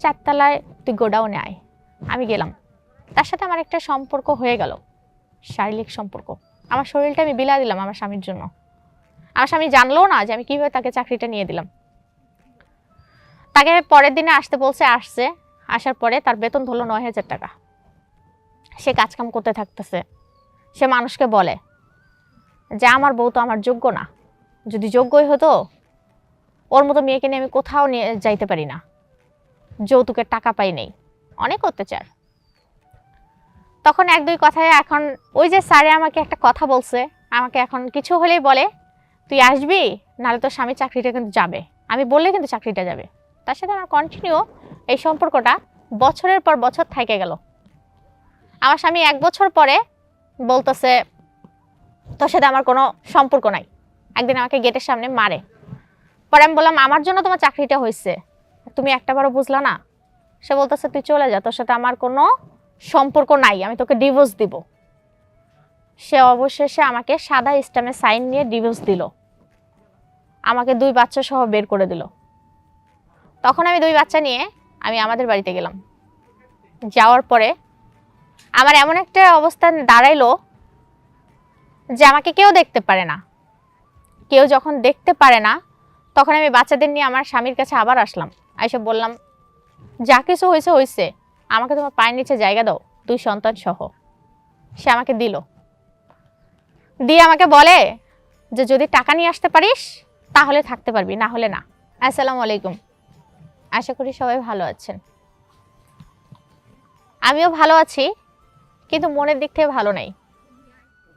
চারতলায় তুই গোডাউনে আয়। আমি গেলাম। তার সাথে আমার একটা সম্পর্ক হয়ে গেল। শারীরিক সম্পর্ক। আমার শরীরটা আমি বিলা দিলাম আমার স্বামীর জন্য। আমার স্বামী জানলো না যে আমি কীভাবে তাকে চাকরিটা নিয়ে দিলাম। তাকে পরের দিনে আসতে বলছে, আসছে। আসার পরে তার বেতন ধরলো নয় হাজার টাকা। সে কাজকাম করতে থাকতেছে। সে মানুষকে বলে, যে আমার বউ তো আমার যোগ্য না। যদি যোগ্যই হতো, ওর মতো মেয়েকে নিয়ে আমি কোথাও নিয়ে যাইতে পারি না। যৌতুকের টাকা পাই নেই। অনেক অত্যাচার। তখন এক দুই কথায় এখন ওই যে স্যারে আমাকে একটা কথা বলছে, আমাকে এখন কিছু হলেই বলে, তুই আসবি? নাহলে তোর স্বামী চাকরিটা কিন্তু যাবে। আমি বললে কিন্তু চাকরিটা যাবে। তার সাথে আমার কন্টিনিউ এই সম্পর্কটা বছরের পর বছর থেকে গেল। আমার স্বামী এক বছর পরে বলতেছে, তোর সাথে আমার কোনো সম্পর্ক নাই। একদিন আমাকে গেটের সামনে মারে। পরে আমি বললাম, আমার জন্য তোমার চাকরিটা হয়েছে। তুমি একটাবারও বুঝলা না? সে বলতেছে, তুই চলে যা, তোর সাথে আমার কোনো সম্পর্ক নাই, আমি তোকে ডিভোর্স দিব। সে অবশেষে আমাকে সাদা স্টামে সাইন নিয়ে ডিভোর্স দিল। আমাকে দুই বাচ্চা সহ বের করে দিল। তখন আমি দুই বাচ্চা নিয়ে আমি আমাদের বাড়িতে গেলাম। যাওয়ার পরে আমার এমন একটা অবস্থান দাঁড়াইলো যে আমাকে কেউ দেখতে পারে না। কেউ যখন দেখতে পারে না, তখন আমি বাচ্চাদের নিয়ে আমার স্বামীর কাছে আবার আসলাম। এসে বললাম, যা কিছু হয়েছে হয়েছে। আমাকে তোমার পায়ের নিচে জায়গা দাও, দুই সন্তান সহ। সে আমাকে দিল। দিয়ে আমাকে বলে যে, যদি টাকা নিয়ে আসতে পারিস, তাহলে থাকতে পারবি, না হলে না। আসসালামু আলাইকুম। আশা করি সবাই ভালো আছেন। আমিও ভালো আছি, কিন্তু মনের দিক থেকে ভালো নেই।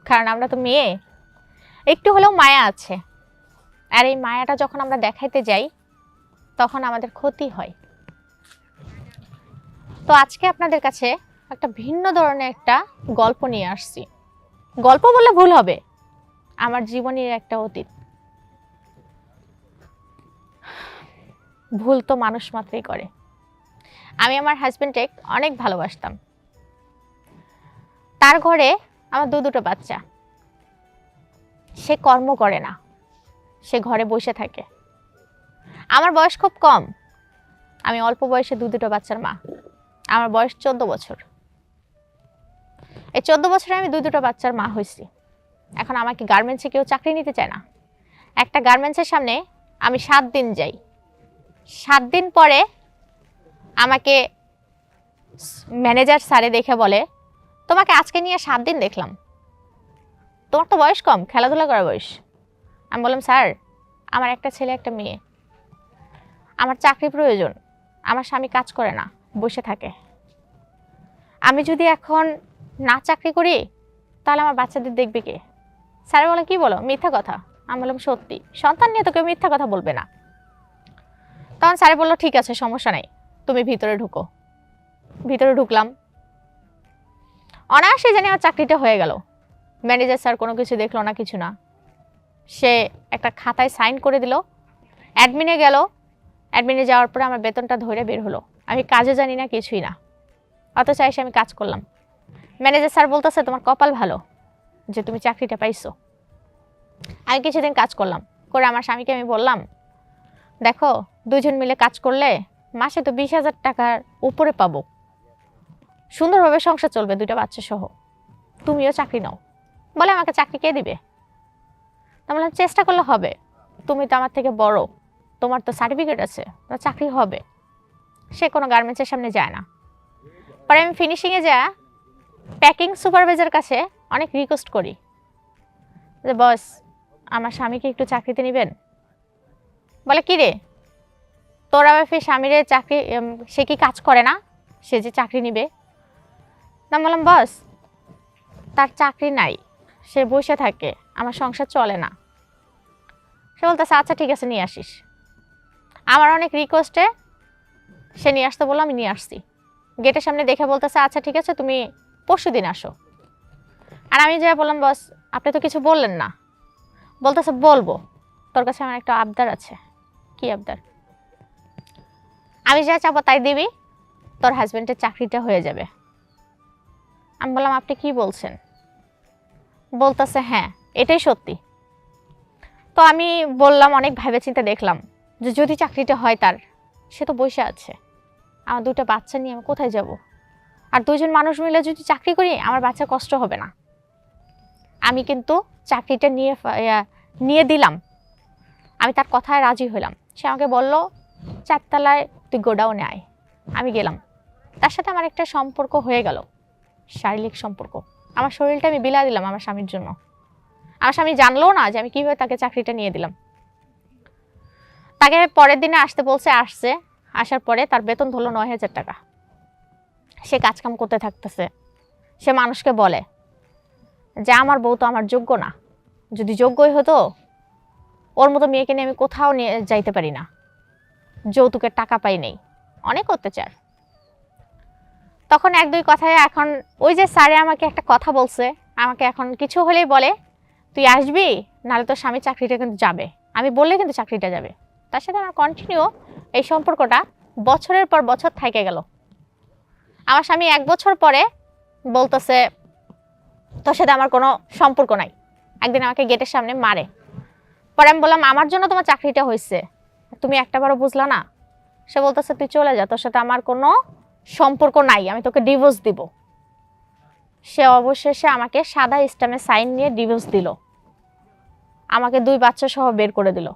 কারণ আমরা তো মেয়ে, একটু হলেও মায়া আছে। আর এই মায়াটা যখন আমরা দেখাইতে যাই তখন আমাদের ক্ষতি হয়। তো আজকে আপনাদের কাছে একটা ভিন্ন ধরনের একটা গল্প নিয়ে আসছি। গল্প বললে ভুল হবে। আমার জীবনের একটা অতীত। ভুল তো মানুষ মাত্রই করে। আমি আমার হাজব্যান্ডকে অনেক ভালোবাসতাম। তার ঘরে আমার দু দুটো বাচ্চা। সে কর্ম করে না। সে ঘরে বসে থাকে। আমার বয়স খুব কম। আমি অল্প বয়সে দু দুটো বাচ্চার মা। আমার বয়স চোদ্দ বছর। এই চোদ্দ বছরে আমি দু দুটো বাচ্চার মা হয়েছি। এখন আমাকে গার্মেন্টসে কেউ চাকরি নিতে চায় না। একটা গার্মেন্টসের সামনে আমি সাত দিন যাই। সাত দিন পরে আমাকে ম্যানেজার স্যারে দেখে বলে, তোমাকে আজকে নিয়ে সাত দিন দেখলাম। তোমার তো বয়স কম, খেলাধুলা করা বয়স। আমি বললাম, স্যার, আমার একটা ছেলে, একটা মেয়ে। আমার চাকরি প্রয়োজন, আমার স্বামী কাজ করে না, বসে থাকে। আমি যদি এখন না চাকরি করি, তাহলে আমার বাচ্চাদের দেখবে কে? স্যার বলে কি বলো? মিথ্যা কথা। আমি বললাম, সত্যি। সন্তান নিয়ে তো কেউ মিথ্যা কথা বলবে না। তখন স্যারে বলল, ঠিক আছে, সমস্যা নাই। তুমি ভিতরে ঢুকো। ভিতরে ঢুকলাম। অনায়াসে জানি আমার চাকরিটা হয়ে গেল। ম্যানেজার স্যার কোনো কিছু দেখল না, কিছু না। সে একটা খাতায় সাইন করে দিল। অ্যাডমিনে গেল। অ্যাডমিনে যাওয়ার পরে আমার বেতনটা ধরে বের হলো। আমি কাজে জানি না, কিছুই না। অত চাইসে আমি কাজ করলাম। ম্যানেজার স্যার বলতেছে, তোমার কপাল ভালো, যে তুমি চাকরিটা পাইছো। আমি কিছুদিন কাজ করলাম। করে আমার স্বামীকে আমি বললাম, দেখো দুজন মিলে কাজ করলে মাসে তো বিশ হাজার টাকার উপরে পাবো। সুন্দরভাবে সংসার চলবে, দুইটা বাচ্চা সহ। তুমিও চাকরি নাও। বলে আমাকে চাকরি কে দিবে? তা বললাম, চেষ্টা করলে হবে। তুমি তো আমার থেকে বড়। তোমার তো সার্টিফিকেট আছে তোমার চাকরি হবে। সে কোনো গার্মেন্টসের সামনে যায় না। পরে আমি ফিনিশিংয়ে যা প্যাকিং সুপারভাইজার কাছে অনেক রিকোয়েস্ট করি। যে, বস, আমার স্বামীকে একটু চাকরিতে নেবেন? বলে, কি রে? তোর আবার ফের স্বামীর চাকরি সে কি কাজ করে না? সে যে চাকরি নিবে? না বললাম, বস, তার চাকরি নাই। সে বসে থাকে, আমার সংসার চলে না। সে বলতেছে আচ্ছা ঠিক আছে, নিয়ে আসিস। আমার অনেক রিকোয়েস্টে সে নিয়ে আসতে বলল, আমি নিয়ে আসছি। গেটের সামনে দেখে বলতেছে আচ্ছা ঠিক আছে, তুমি পরশু দিন আসো। আর আমি যা বললাম, বস, আপনি তো কিছু বললেন না। বলতেছে, বলব। তোর কাছে আমার একটা আবদার আছে। কি আবদার? আমি যা চাবো তাই দিবি, তোর হাজব্যান্ডের চাকরিটা হয়ে যাবে। আমি বললাম, আপনি কি বলছেন? বলতেছে হ্যাঁ এটাই সত্যি। তো আমি বললাম, অনেক ভেবে চিন্তে দেখলাম যে যদি চাকরিটা হয় তার, সে তো বসে আছে। আমার দুটো বাচ্চা নিয়ে আমি কোথায় যাব? আর দুজন মানুষ মিলে যদি চাকরি করি, আমার বাচ্চা কষ্ট হবে না। আমি কিন্তু চাকরিটা নিয়ে নিয়ে দিলাম। আমি তার কথায় রাজি হলাম সে আমাকে বলল, চারতলায় তুই গোডাউনে আয়। আমি গেলাম। তার সাথে আমার একটা সম্পর্ক হয়ে গেল। শারীরিক সম্পর্ক। আমার শরীরটা আমি বিলা দিলাম আমার স্বামীর জন্য। আমার স্বামী জানলো না যে আমি কীভাবে তাকে চাকরিটা নিয়ে দিলাম। তাকে পরের দিনে আসতে বলছে, আসছে। আসার পরে তার বেতন ধরলো নয় হাজার টাকা। সে কাজকাম করতে থাকতেছে। সে মানুষকে বলে, যে আমার বউ তো আমার যোগ্য না। যদি যোগ্যই হতো, ওর মতো মেয়েকে নিয়ে আমি কোথাও নিয়ে যাইতে পারি না। যৌতুকের টাকা পাই নেই। অনেক অত্যাচার। তখন এক দুই কথায় এখন ওই যে স্যারে আমাকে একটা কথা বলছে, আমাকে এখন কিছু হলেই বলে, তুই আসবি, নাহলে তোর স্বামী চাকরিটা কিন্তু যাবে। আমি বললে কিন্তু চাকরিটা যাবে। তার সাথে আমার কন্টিনিউ এই সম্পর্কটা বছরের পর বছর থেকে গেল। আমার স্বামী এক বছর পরে বলতেছে, তোর সাথে আমার কোনো সম্পর্ক নাই। একদিন আমাকে গেটের সামনে মারে। পরে আমি বললাম, আমার জন্য তোমার চাকরিটা হয়েছে। তুমি একটাবারও বুঝলা না? সে বলতেছে, তুই চলে যা, তোর সাথে আমার কোনো সম্পর্ক নাই, আমি তোকে ডিভোর্স দিব। সে অবশেষে আমাকে সাদা স্টামে সাইন নিয়ে ডিভোর্স দিল। আমাকে দুই বাচ্চা সহ বের করে দিল।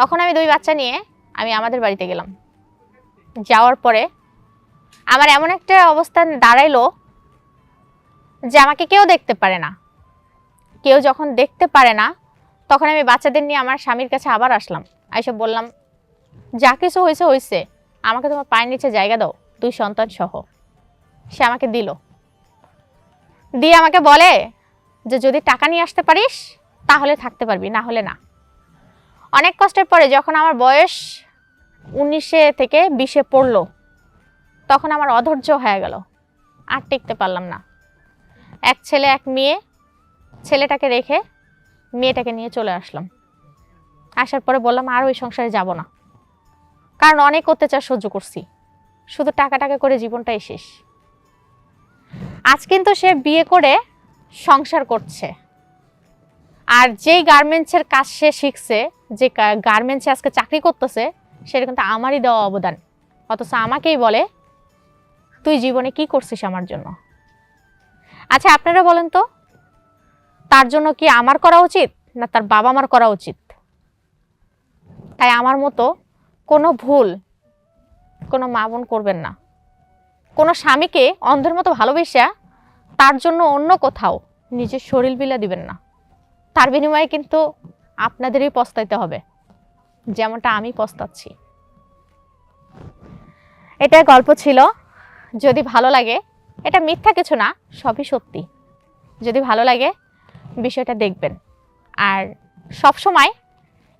তখন আমি দুই বাচ্চা নিয়ে আমি আমাদের বাড়িতে গেলাম। যাওয়ার পরে আমার এমন একটা অবস্থান দাঁড়াইলো যে আমাকে কেউ দেখতে পারে না। কেউ যখন দেখতে পারে না, তখন আমি বাচ্চাদের নিয়ে আমার স্বামীর কাছে আবার আসলাম। আইসব বললাম, যা কিছু হয়েছে হয়েছে। আমাকে তোমার পায়ের নিচে জায়গা দাও, দুই সন্তান সহ। সে আমাকে দিল। দিয়ে আমাকে বলে যে, যদি টাকা নিয়ে আসতে পারিস, তাহলে থাকতে পারবি, না হলে না। অনেক কষ্টের পরে যখন আমার বয়স উনিশে থেকে বিশে পড়ল, তখন আমার অধৈর্য হয়ে গেল, আর টিকতে পারলাম না। এক ছেলে, এক মেয়ে, ছেলেটাকে রেখে মেয়েটাকে নিয়ে চলে আসলাম। আসার পরে বললাম, আর ওই সংসারে যাব না। কারণ অনেক অত্যাচার সহ্য করছি। শুধু টাকা টাকা করে জীবনটাই শেষ। আজ কিন্তু সে বিয়ে করে সংসার করছে। আর যেই গার্মেন্টসের কাজ সে শিখছে, যে গার্মেন্টসে আজকে চাকরি করতেছে, সেটা কিন্তু আমারই দেওয়া অবদান। অথচ আমাকেই বলে, তুই জীবনে কি করছিস আমার জন্য? আচ্ছা আপনারা বলেন তো, তার জন্য কি আমার করা উচিত, না তার বাবা মার করা উচিত? তাই আমার মতো কোনো ভুল কোনো মা বোন করবেন না। কোনো স্বামীকে অন্ধের মতো ভালোবেসা তার জন্য অন্য কোথাও নিজের শরীর বিলা দিবেন না। তার বিনিময়ে কিন্তু আপনাদেরই পস্তাইতে হবে। যেমনটা আমি পস্তাচ্ছি। এটা গল্প ছিল, যদি ভালো লাগে, এটা মিথ্যা কিছু না, সবই সত্যি। যদি ভালো লাগে, বিষয়টা দেখবেন। আর সব সময়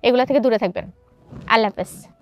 এগুলো থেকে দূরে থাকবেন। আল্লাহ হাফেজ।